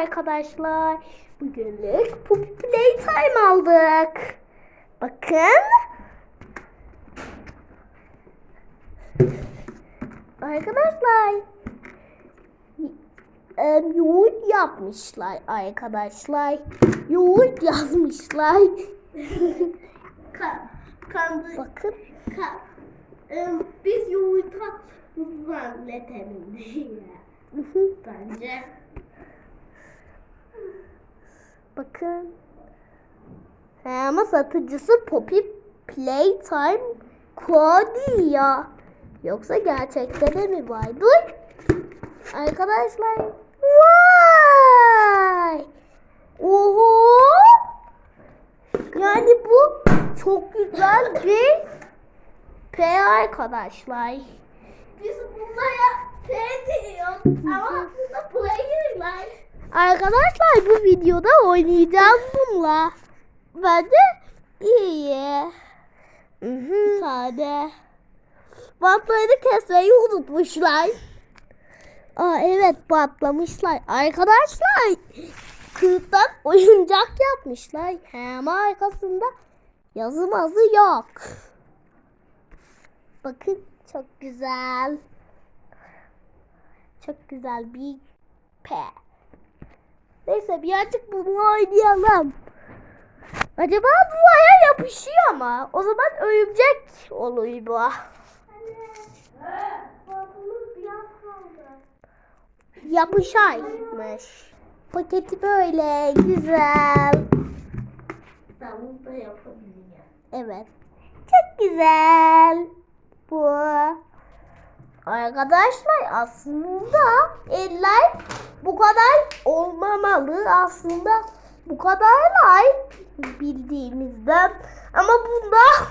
arkadaşlar. Bugünlük Puppy Playtime aldık. Bakın. Arkadaşlar. e, yoğurt yapmışlar arkadaşlar. Yoğurt yazmışlar. Ka kandı. Bakın. Ka Em, biz yumurta zannedelim diye. Bence. Bakın. He, ama satıcısı Poppy Playtime Cody ya. Yoksa gerçekte de mi var? Dur. Arkadaşlar. Vay. Oho. Yani bu çok güzel bir P arkadaşlar. Biz bunlara şey diyoruz ama aslında player'lar. Arkadaşlar bu videoda oynayacağız bununla. Bence iyi. Bir tane. Bantlarını kesmeyi unutmuşlar. Aa evet patlamışlar. Arkadaşlar kırıktan oyuncak yapmışlar. Hem arkasında yazı mazı yok. Bakın çok güzel. Çok güzel bir P. Neyse birazcık bunu oynayalım. Acaba duvara yapışıyor mu? O zaman örümcek oluyor bu. Yapışaymış. Paketi böyle güzel. Evet. Çok güzel. Bu. Arkadaşlar aslında eller bu kadar olmamalı. Aslında bu kadarlar bildiğimizden. Ama bunda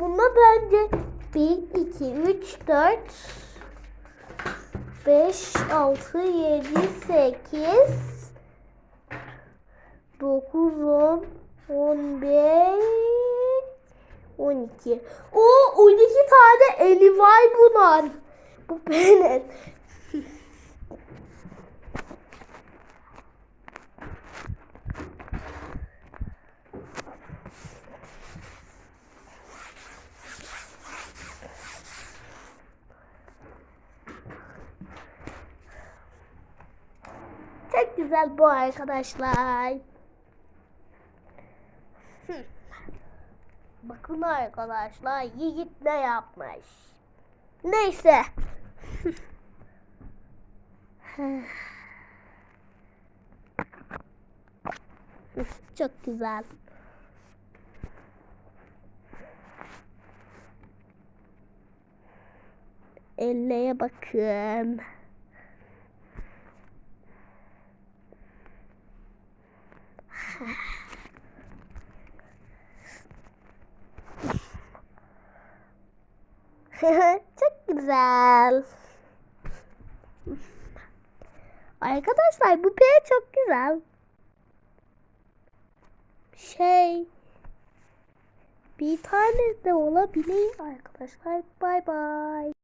bunda bence 1, 2, 3, 4 5, 6, 7, 8 9, 10 15 12. O 12 tane bunun. Bu benim. Çok güzel bu arkadaşlar. Bakın arkadaşlar Yiğit ne yapmış. Neyse. Çok güzel. Elleye bakın. Çok güzel. Arkadaşlar bu P çok güzel. Şey bir tane de olabilir arkadaşlar. Bay bay.